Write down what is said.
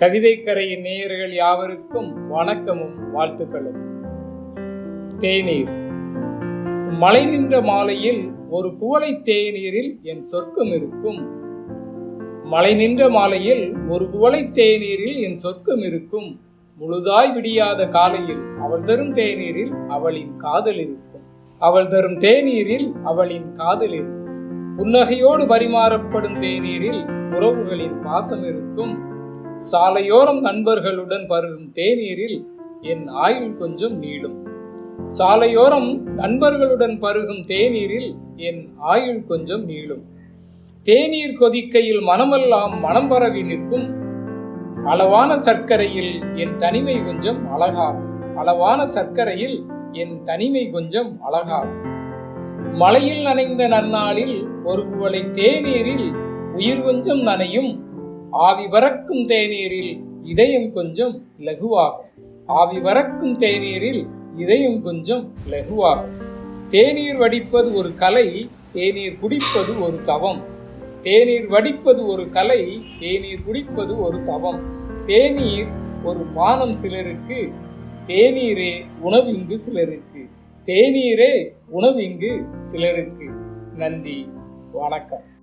கவிதைக்கரையின் நேயர்கள் யாவருக்கும் வணக்கமும் வாழ்த்துக்களும். தேநீர். மழை நின்ற மாலையில் ஒரு புகழை தேநீரில் என் சொர்க்கம் இருக்கும். மழை நின்ற மாலையில் ஒரு புகழை தேநீரில் என் சொர்க்கம் இருக்கும். முழுதாய் விடியாத காலையில் அவள் தரும் தேநீரில் அவளின் காதல் இருக்கும். அவள் தரும் தேநீரில் அவளின் காதல் இருக்கும். புன்னகையோடு பரிமாறப்படும் தேநீரில் உறவுகளின் பாசம் இருக்கும். சாலையோரம் நண்பர்களுடன் பருகும் தேநீரில் என் ஆயுள் கொஞ்சம் நீளும். சாலையோரம் நண்பர்களுடன் பருகும் தேநீரில் என் ஆயுள் கொஞ்சம் நீளும். தேநீர் கொதிக்கையில் மனமெல்லாம் மனம் பரவி நிற்கும். அளவான சர்க்கரையில் என் தனிமை கொஞ்சம் அழகாகும். அளவான சர்க்கரையில் என் தனிமை கொஞ்சம் அழகாகும். மழையில் நனைந்த நன்னாளில் ஒரு குவளை தேநீரில் உயிர் கொஞ்சம் நனையும். ஆவி வரக்கும் தேநீரில் இதயம் கொஞ்சம் லகுவாகும். ஆவி வரக்கும் தேநீரில் இதயம் கொஞ்சம் லகுவாகும். தேநீர் வடிப்பது ஒரு கலை தேநீர் குடிப்பது ஒரு தவம். தேநீர் வடிப்பது ஒரு கலை தேநீர் குடிப்பது ஒரு தவம். தேநீர் ஒரு பானம் சிலருக்கு தேநீரே உணவிங்கு சிலருக்கு. தேநீரே உணவிங்கு சிலருக்கு. நன்றி வணக்கம்.